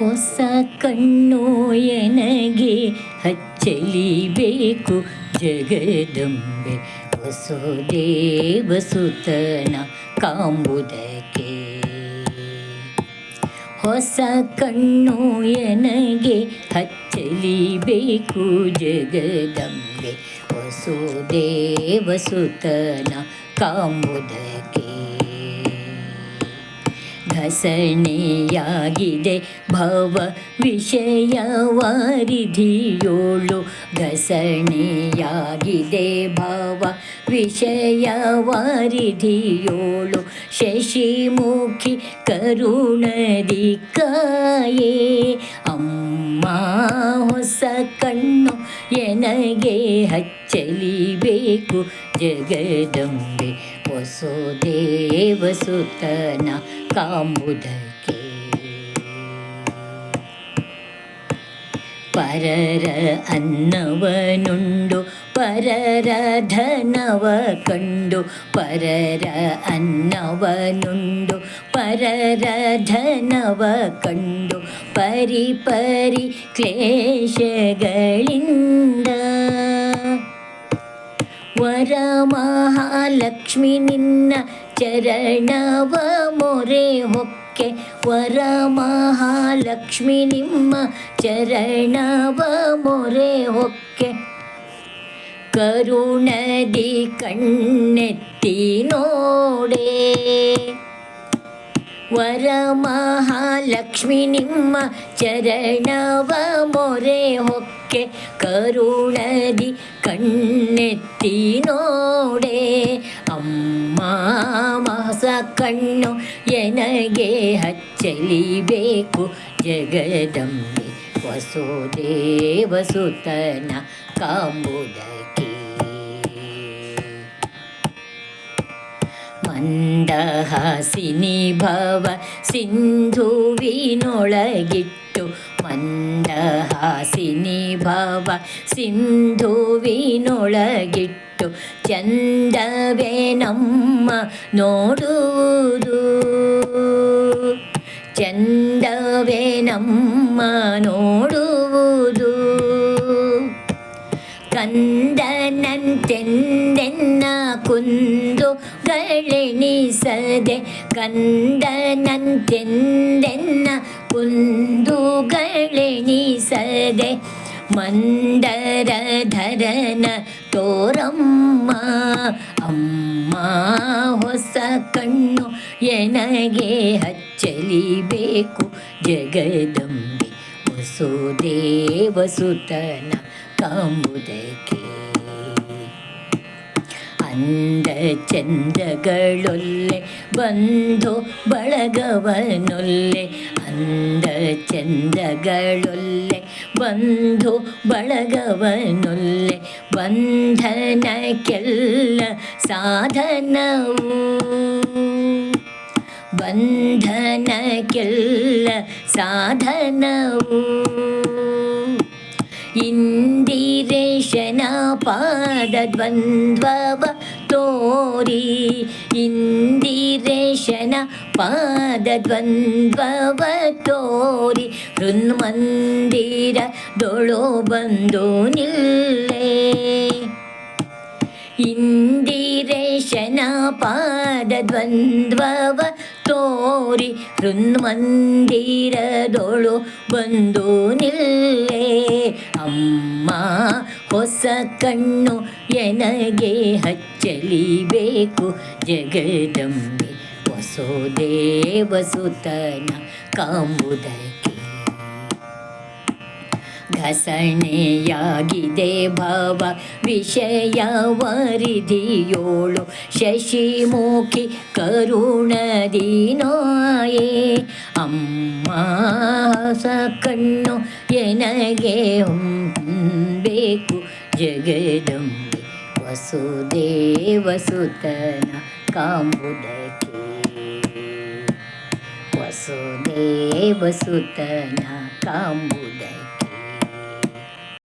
ಹೊಸ ಕಣ್ಣು ಎನಗೆ ಹಚ್ಚಲಿಬೇಕು ಜಗದಂಬೆ. ವಸುದೇವಸುತನ ಕಾಂಬುದಕ್ಕೆ. ಹೊಸ ಕಣ್ಣು ಎನಗೆ ಹಚ್ಚಲಿಬೇಕು ಜಗದಂಬೆ. ವಸುದೇವಸುತನ ಕಾಂಬುದಕ್ಕೆ. ಘಸಣೆಯಾಗಿದೆ ಭವ ವಿಷಯ ವಾರಿಧಿಯೋಳು ಘಸಣೆಯಾಗಿದೆ ಭವ ವಿಷಯ ವಾರಿಧಿಯೋಳು ಶಶಿಮುಖಿ ಕರುಣದಿ ಕಾಯೇ. ಅಮ್ಮ ಹೊಸ ಕಣ್ಣು ಎನಗೆ ಹಚ್ಚಲಿಬೇಕು. ಜಗದಂಬೆ ವಸುದೇವ ಸುತನ ಕಾಂಬುದಕ್ಕೆ ಪರರ ಅನ್ನವನುಂಡು ಪರರ ಧನವ ಕಂಡು ಪರರ ಅನ್ನವನುಂಡು ಪರರ ಧನವ ಕಂಡು ಪರಿ ಪರಿ ಕ್ಲೇಶಗಳಿಂದ ವರ ಮಹಾಲಕ್ಷ್ಮಿ ನಿನ್ನ ಚರಣವ ಮೊರೆ ಹೊಕ್ಕೆ ವರ ಮಹಾಲಕ್ಷ್ಮಿ ನಿಮ್ಮ ಚರಣವ ಮೊರೆ ಹೊಕ್ಕೆ ಕರುಣದಿ ಕಣ್ಣೆತ್ತಿ ನೋಡೆ ವರ ಮಹಾಲಕ್ಷ್ಮಿ ನಿಮ್ಮ ಚರಣವ ಮೊರೆ ಹೊಕ್ಕೆ ಕರುಣದಿ ಕಣ್ಣೆತ್ತಿ ನೋಡೆ ಅಮ್ಮ ಮಹಸ ಕಣ್ಣು ಎನಗೆ ಹಚ್ಚಲಿಬೇಕು ಜಗದಂಬೆ ವಸುದೇವ ಸುತನ ಕಾಂಬುದಕ್ಕೆ ಮಂದಹಾಸಿನಿ ಭವ ಸಿಂಧುವಿನೊಳಗಿಟ್ಟು ಮಂದಹಾಸಿನಿ ಭವ ಸಿಂಧುವಿನೊಳಗಿಟ್ಟು ಚಂದವೇ ನಮ್ಮ ನೋಡುವುದು. ಚಂದವೇ ನಮ್ಮ ನೋಡುವುದು. ಕಂದನಂತೆಂದೆನ್ನ ಕುಂದು ಗಳೆಣಿಸದೆ ಕಂದನಂತೆಂದೆನ್ನ ಕುಂದು ಕಳೆಣಿಸದೆ ಮಂದರ ಧರನ ತೋರಮ್ಮ, ಅಮ್ಮ ಹೊಸ ಕಣ್ಣು ಎನಗೆ ಹಚ್ಚಲಿಬೇಕು ಜಗದಂಬೆ ವಸುದೇವ ಸುತನ ಕಾಂಬುದಕ್ಕೆ ಅಂದ ಚಂದಗಳೊಲ್ಲೆ ಬಂದು ಬಳಗವನೊಲ್ಲೆ ಅಂದ ಚಂದಗಳೊಲ್ಲೆ ಬಂಧು ಬಳಗವನೊಲ್ಲೆ ಬಂಧನಕ್ಕೆಲ್ಲ ಸಾಧನವು ಬಂಧನಕ್ಕೆಲ್ಲ ಸಾಧನವು ಇಂದಿರೇಶನ ಪಾದ ದ್ವಂದ್ವವ ತೋರಿ ಇಂದಿರೇಶನ ಪಾದ ದ್ವಂದ್ವವ ತೋರಿ ಹೃನ್ಮಂದಿರ ದೊಳೋ ಬಂದು ನಿಲ್ಲೇ ಇಂದಿರೇಶನ ಪಾದ ದ್ವಂದ್ವವ ತೋರಿ ಹೃನ್ಮಂದಿರದೊಳು ಬಂದು ನಿಲ್ಲೇ. ಅಮ್ಮ ಹೊಸ ಕಣ್ಣು ಎನಗೆ ಹಚ್ಚಲಿಬೇಕು. ಜಗದಂಬೆ ಹೊಸೋದೇ ವಸುತನ ಕಾಂಬುದಕ್ಕೆ ಘಸಣೆಯಾಗಿದೆ ಭವ ವಿಷಯ ವರಿದಿಯೋಳು ಶಶಿಮುಖಿ ಕರುಣದಿ ನೋಯೇ ಅಮ್ಮ ಹೊಸ ಕಣ್ಣು ಎನಗೆ ಬೇಕು ಜಗದಂಬೆ ವಸುದೇವ ಸುತನ ಕಾಂಬುದಕ್ಕೆ ವಸುದೇವ ಸುತನ ಕಾಂಬುದಕ್ಕೆ